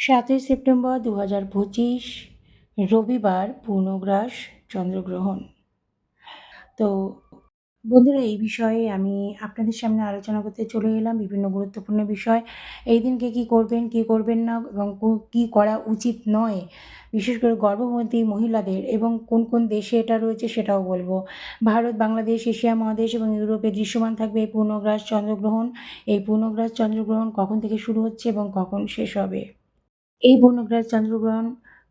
সাতই সেপ্টেম্বর দু হাজার পঁচিশ, রবিবার পূর্ণগ্রাস, চন্দ্রগ্রহণ। তো বন্ধুরা, এই বিষয়ে আমি আপনাদের সামনে আলোচনা করতে চলে এলাম বিভিন্ন গুরুত্বপূর্ণ বিষয়। এই দিনকে কী করবেন কী করবেন না এবং কী করা উচিত নয়, বিশেষ করে গর্ভবতী মহিলাদের এবং কোন কোন দেশে এটা রয়েছে সেটাও বলব। ভারত, বাংলাদেশ, এশিয়া মহাদেশ এবং ইউরোপে দৃশ্যমান থাকবে এই পূর্ণগ্রাস, চন্দ্রগ্রহণ। এই পূর্ণগ্রাস, চন্দ্রগ্রহণ কখন থেকে শুরু হচ্ছে এবং কখন শেষ হবে? এই পূর্ণগ্রাস চন্দ্রগ্রহণ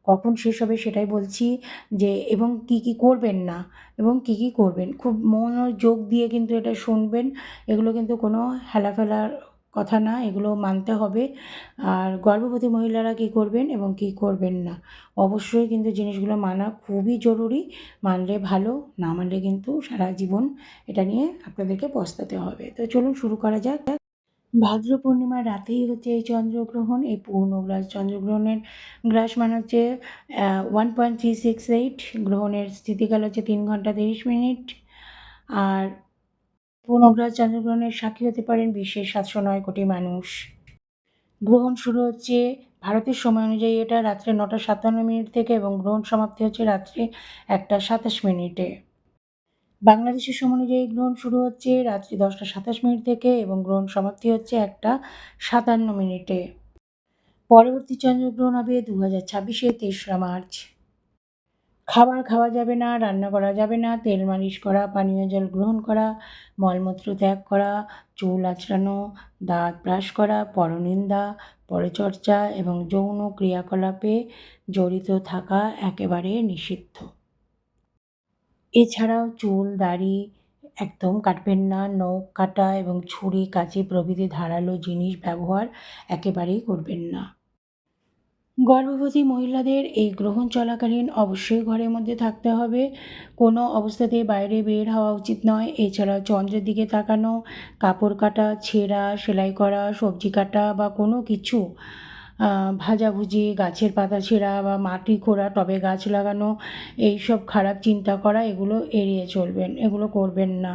কখন শেষ হবে সেটাই বলছি যে, এবং কী কী করবেন না, এবং কী কী করবেন? খুব মনোযোগ দিয়ে কিন্তু এটা শুনবেন। এগুলো কিন্তু কোনো হেলাফেলার কথা না, এগুলো মানতে হবে। আর গর্ভবতী মহিলারা কী করবেন এবং কী করবেন না? অবশ্যই কিন্তু জিনিসগুলো মানা খুবই জরুরি। মানলে ভালো, না মানলে কিন্তু সারা জীবন এটা নিয়ে আপনাদেরকে পস্তাতে হবে। তো চলুন শুরু করা যাক। ভাদ্র পূর্ণিমার রাতেই হচ্ছে এই চন্দ্রগ্রহণ, এই পূর্ণগ্রাস চন্দ্রগ্রহণের গ্রাস মানে হচ্ছে one point three six eight গ্রহণের স্থিতিকাল হচ্ছে তিন ঘণ্টা তিরিশ মিনিট। আর পূর্ণগ্রাস চন্দ্রগ্রহণের সাক্ষী হতে পারেন বিশ্বের সাতশো নয় কোটি মানুষ। গ্রহণ শুরু হচ্ছে ভারতের সময় অনুযায়ী এটা রাত্রে নটা সাতান্ন মিনিট থেকে এবং গ্রহণ সমাপ্তি হচ্ছে রাত্রে একটা সাতাশ মিনিটে। বাংলাদেশের সময় অনুযায়ী গ্রহণ শুরু হচ্ছে রাত্রি দশটা সাতাশ মিনিট থেকে এবং গ্রহণ সমাপ্তি হচ্ছে একটা সাতান্ন মিনিটে। পরবর্তী চন্দ্রগ্রহণ হবে দু হাজার ছাব্বিশে তেসরা মার্চ। খাবার খাওয়া যাবে না, রান্না করা যাবে না, তেল মালিশ করা, পানীয় জল গ্রহণ করা, মলমূত্র ত্যাগ করা, চুল আঁচড়ানো, দাঁত ব্রাশ করা, পরনিন্দা, পরচর্চা এবং যৌন ক্রিয়াকলাপে জড়িত থাকা একেবারে নিষিদ্ধ। এছাড়াও চুল, দাড়ি একদম কাটবেন না নখ কাটা এবং ছুরি কাঁচি প্রভৃতি ধারালো জিনিস ব্যবহার একেবারেই করবেন না। গর্ভবতী মহিলাদের এই গ্রহণ চলাকালীন অবশ্যই ঘরের মধ্যে থাকতে হবে। কোনো অবস্থাতে বাইরে বের হওয়া উচিত নয়। এছাড়া চন্দ্রের দিকে তাকানো, কাপড় কাটা, ছেঁড়া, সেলাই করা, সবজি কাটা বা কোনো কিছু ভাজাভুজি, গাছের পাতা ছেঁড়া বা মাটি খোঁড়া, টবে গাছ লাগানো এই সব খারাপ চিন্তা করা, এগুলো এড়িয়ে চলবেন। এগুলো করবেন না।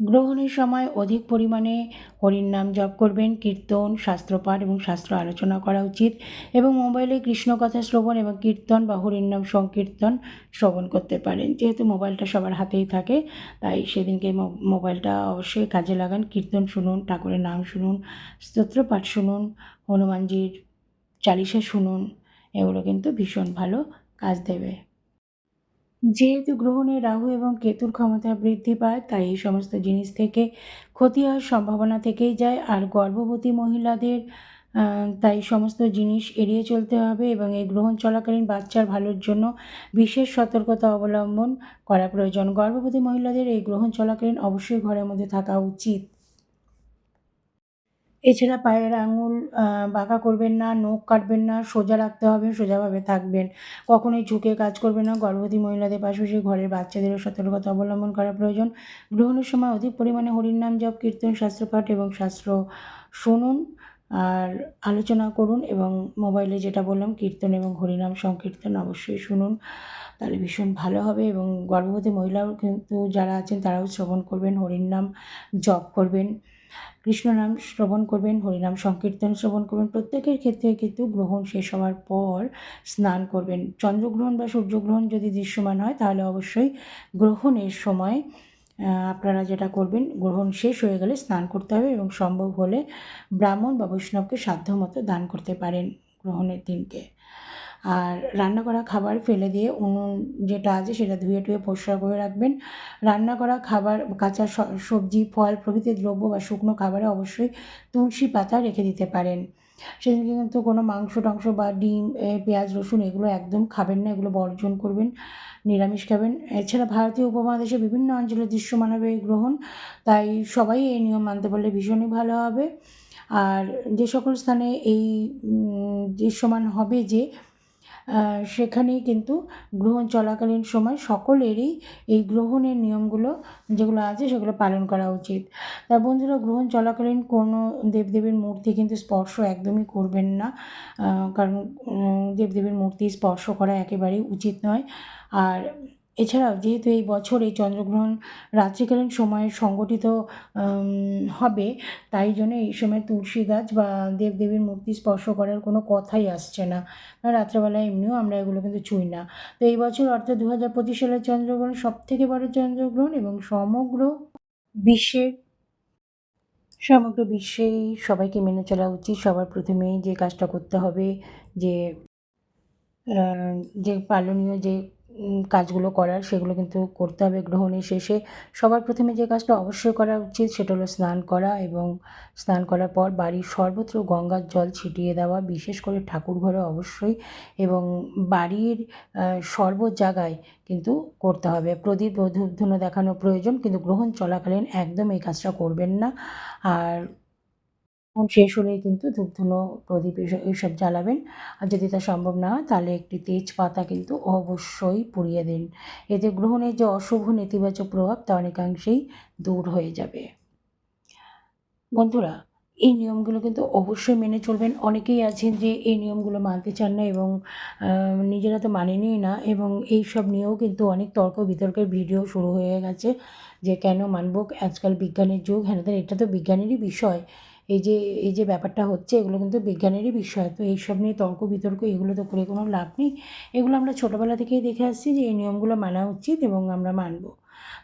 গ্রহণের সময় অধিক পরিমাণে হরির নাম জপ করবেন, কীর্তন, শাস্ত্রপাঠ এবং শাস্ত্র আলোচনা করা উচিত এবং মোবাইলে কৃষ্ণকথা শ্রবণ এবং কীর্তন বা হরির নাম সংকীর্তন শ্রবণ করতে পারেন। যেহেতু মোবাইলটা সবার হাতেই থাকে, তাই সেদিনকে মোবাইলটা অবশ্যই কাজে লাগান। কীর্তন শুনুন, ঠাকুরের নাম শুনুন স্তোত্রপাঠ শুনুন, হনুমানজির চালিশা শুনুন, এগুলো কিন্তু ভীষণ ভালো কাজ দেবে। যেহেতু গ্রহণে রাহু এবং কেতুর ক্ষমতা বৃদ্ধি পায়, তাই এই সমস্ত জিনিস থেকে ক্ষতি হওয়ার সম্ভাবনা থেকেই যায়। আর গর্ভবতী মহিলাদের তাই সমস্ত জিনিস এড়িয়ে চলতে হবে এবং এই গ্রহণ চলাকালীন বাচ্চার ভালোর জন্য বিশেষ সতর্কতা অবলম্বন করা প্রয়োজন। গর্ভবতী মহিলাদের এই গ্রহণ চলাকালীন অবশ্যই ঘরের মধ্যে থাকা উচিত। এছাড়া পায়ের আঙুল বাঁকা করবেন না, নখ কাটবেন না, সোজা রাখতে হবে, সোজাভাবে থাকবেন। কখনোই ঝুঁকে কাজ করবেন না। গর্ভবতী মহিলাদের পাশাপাশি ঘরের বাচ্চাদেরও সতর্কতা অবলম্বন করা প্রয়োজন। গ্রহণের সময় অধিক পরিমাণে হরির নাম জপ, কীর্তন, শাস্ত্রপাঠ এবং শাস্ত্র শুনুন আর আলোচনা করুন এবং মোবাইলে যেটা বললাম, কীর্তন এবং হরিনাম সংকীর্তন অবশ্যই শুনুন। তাহলে ভীষণ ভালো হবে এবং গর্ভবতী মহিলাও কিন্তু যারা আছেন তারাও শ্রবণ করবেন, হরির নাম জপ করবেন। কৃষ্ণ নাম শ্রবণ করবেন হরিনাম সংকীর্তন শ্রবণ করবেন। প্রত্যেকের ক্ষেত্রে কিন্তু গ্রহণ শেষ হওয়ার পর স্নান করবেন। চন্দ্রগ্রহণ বা সূর্যগ্রহণ যদি দৃশ্যমান হয়, তাহলে অবশ্যই গ্রহণের সময় আপনারা যেটা করবেন, গ্রহণ শেষ হয়ে গেলে স্নান করতে হবে এবং সম্ভব হলে ব্রাহ্মণ বা বৈষ্ণবকে সাধ্যমতো দান করতে পারেন গ্রহণের দিনকে। আর রান্না করা খাবার ফেলে দিয়ে উনুন যেটা আছে সেটা ধুয়ে টুয়ে পরিষ্কার করে রাখবেন। রান্না করা খাবার, কাঁচা সবজি, ফল, প্রভৃতি দ্রব্য বা শুকনো খাবারে অবশ্যই তুলসী পাতা রেখে দিতে পারেন। সেদিনকে কিন্তু কোনো মাংস টাংস বা ডিম পেঁয়াজ, রসুন এগুলো একদম খাবেন না, এগুলো বর্জন করবেন, নিরামিষ খাবেন। এছাড়া ভারতীয় উপমহাদেশে বিভিন্ন অঞ্চলে দৃশ্যমান হবে এই গ্রহণ, তাই সবাই এই নিয়ম মানতে পারলে ভীষণই ভালো হবে। আর যে সকল স্থানে এই দৃশ্যমান হবে যে সেখানেই কিন্তু গ্রহণ চলাকালীন সময় সকলেরই এই গ্রহণের নিয়মগুলো যেগুলো আছে সেগুলো পালন করা উচিত। তা বন্ধুরা, গ্রহণ চলাকালীন কোনো দেবদেবীর মূর্তি কিন্তু স্পর্শ একদমই করবেন না। কারণ দেবদেবীর মূর্তি স্পর্শ করা একেবারেই উচিত নয়। আর এছাড়াও যেহেতু এই বছর এই চন্দ্রগ্রহণ রাত্রিকালীন সময়ে সংগঠিত হবে, তাই জন্য এই সময় তুলসী গাছ বা দেবদেবীর মূর্তি স্পর্শ করার কোনো কথাই আসছে না। রাত্রেবেলায় এমনিও আমরা এগুলো কিন্তু ছুঁই না। তো এই বছর অর্থাৎ দু হাজার পঁচিশ সালের চন্দ্রগ্রহণ সব থেকে বড় চন্দ্রগ্রহণ এবং সমগ্র বিশ্বের, সমগ্র বিশ্বেই সবাইকে মেনে চলা উচিত। সবার প্রথমেই যে কাজটা করতে হবে, যে যে পালনীয় যে কাজগুলো করার, সেগুলো কিন্তু করতে হবে গ্রহণের শেষে। সবার প্রথমে যে কাজটা অবশ্যই করা উচিত সেটা হলো স্নান করা এবং স্নান করার পর বাড়ির সর্বত্র গঙ্গার জল ছিটিয়ে দেওয়া, বিশেষ করে ঠাকুর ঘরে অবশ্যই এবং বাড়ির সর্ব জায়গায় কিন্তু করতে হবে। প্রদীপ, ধূপ দেখানো প্রয়োজন, কিন্তু গ্রহণ চলাকালীন একদম এই কাজটা করবেন না। আর শেষ হলেই কিন্তু ধূপধুনো প্রদীপ এইসব জ্বালাবেন। আর যদি তা সম্ভব না হয়, তাহলে একটি তেজপাতা কিন্তু অবশ্যই পুড়িয়ে দিন। এতে গ্রহণের যে অশুভ নেতিবাচক প্রভাব, তা অনেকাংশেই দূর হয়ে যাবে। বন্ধুরা, এই নিয়মগুলো কিন্তু অবশ্যই মেনে চলবেন। অনেকেই আছেন যে এই নিয়মগুলো মানতে চান না এবং নিজেরা তো মানেনই না এবং এই সব নিয়েও কিন্তু অনেক তর্ক বিতর্কের ভিডিও শুরু হয়ে গেছে যে কেন মানব? আজকাল বিজ্ঞানের যুগ হ্যাঁ এটা তো বিজ্ঞানেরই বিষয়। এই যে এই যে ব্যাপারটা হচ্ছে, এগুলো কিন্তু বিজ্ঞানেরই বিষয়। তো এইসব নিয়ে তর্ক, বিতর্ক, এগুলো তো করে কোনো লাভ নেই। এগুলো আমরা ছোটোবেলা থেকেই দেখে আসছি যে, এই নিয়মগুলো মানা উচিত এবং আমরা মানব।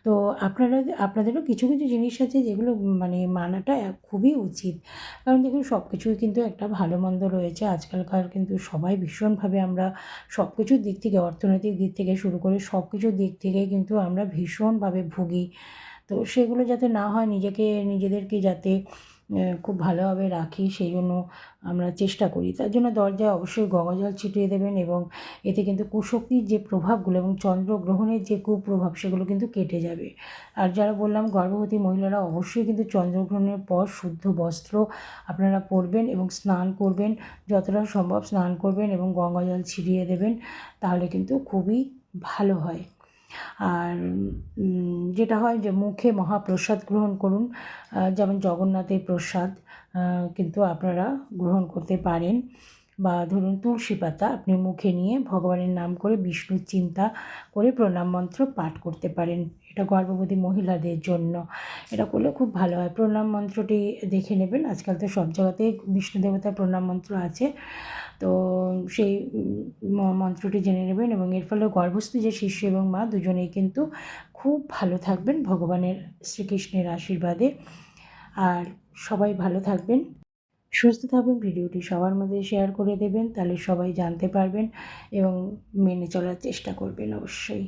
তো আপনারা, আপনাদেরও কিছু কিছু জিনিস আছে যেগুলো মানে মানাটা খুবই উচিত। কারণ দেখুন সব কিছুই কিন্তু একটা ভালো মন্দ রয়েছে। আজকালকার কিন্তু সবাই ভীষণভাবে আমরা সব কিছুর দিক থেকে, অর্থনৈতিক দিক থেকে শুরু করে সব কিছুর দিক থেকে কিন্তু আমরা ভীষণভাবে ভুগি। তো সেগুলো যাতে না হয়, নিজেকে, নিজেদেরকে যাতে খুব ভালোভাবে রাখি সেই জন্য আমরা চেষ্টা করি। তার জন্য দরজায় অবশ্যই গঙ্গা জল ছিটিয়ে দেবেন এবং এতে কিন্তু কুশক্তির যে প্রভাবগুলো এবং চন্দ্রগ্রহণের যে কুপ্রভাব সেগুলো কিন্তু কেটে যাবে। আর যারা বললাম গর্ভবতী মহিলারা অবশ্যই কিন্তু চন্দ্রগ্রহণের পর শুদ্ধ বস্ত্র আপনারা পরবেন এবং স্নান করবেন যতটা সম্ভব স্নান করবেন এবং গঙ্গা জল ছিটিয়ে দেবেন তাহলে কিন্তু খুবই ভালো হয়। আর যেটা হয় যে মুখে মহাপ্রসাদ গ্রহণ করুন যেমন জগন্নাথের প্রসাদ কিন্তু আপনারা গ্রহণ করতে পারেন। বা ধরুন তুলসী পাতা আপনি মুখে নিয়ে ভগবানের নাম করে বিষ্ণুর চিন্তা করে প্রণাম মন্ত্র পাঠ করতে পারেন। এটা গর্ভবতী মহিলাদের জন্য। এটা করলে খুব ভালো হয়। প্রণাম মন্ত্রটি দেখে নেবেন। আজকাল তো সব জায়গাতেই বিষ্ণু দেবতার প্রণাম মন্ত্র আছে। তো সেই মন্ত্রটি জেনে নেবেন এবং এর ফলে গর্ভস্থ যে শিষ্য এবং মা দুজনেই কিন্তু খুব ভালো থাকবেন ভগবানের শ্রীকৃষ্ণের আশীর্বাদে। আর সবাই ভালো থাকবেন। সুস্থ থাকবেন ভিডিওটি সবার মধ্যে শেয়ার করে দেবেন, তাহলে সবাই জানতে পারবেন এবং মেনে চলার চেষ্টা করবেন অবশ্যই।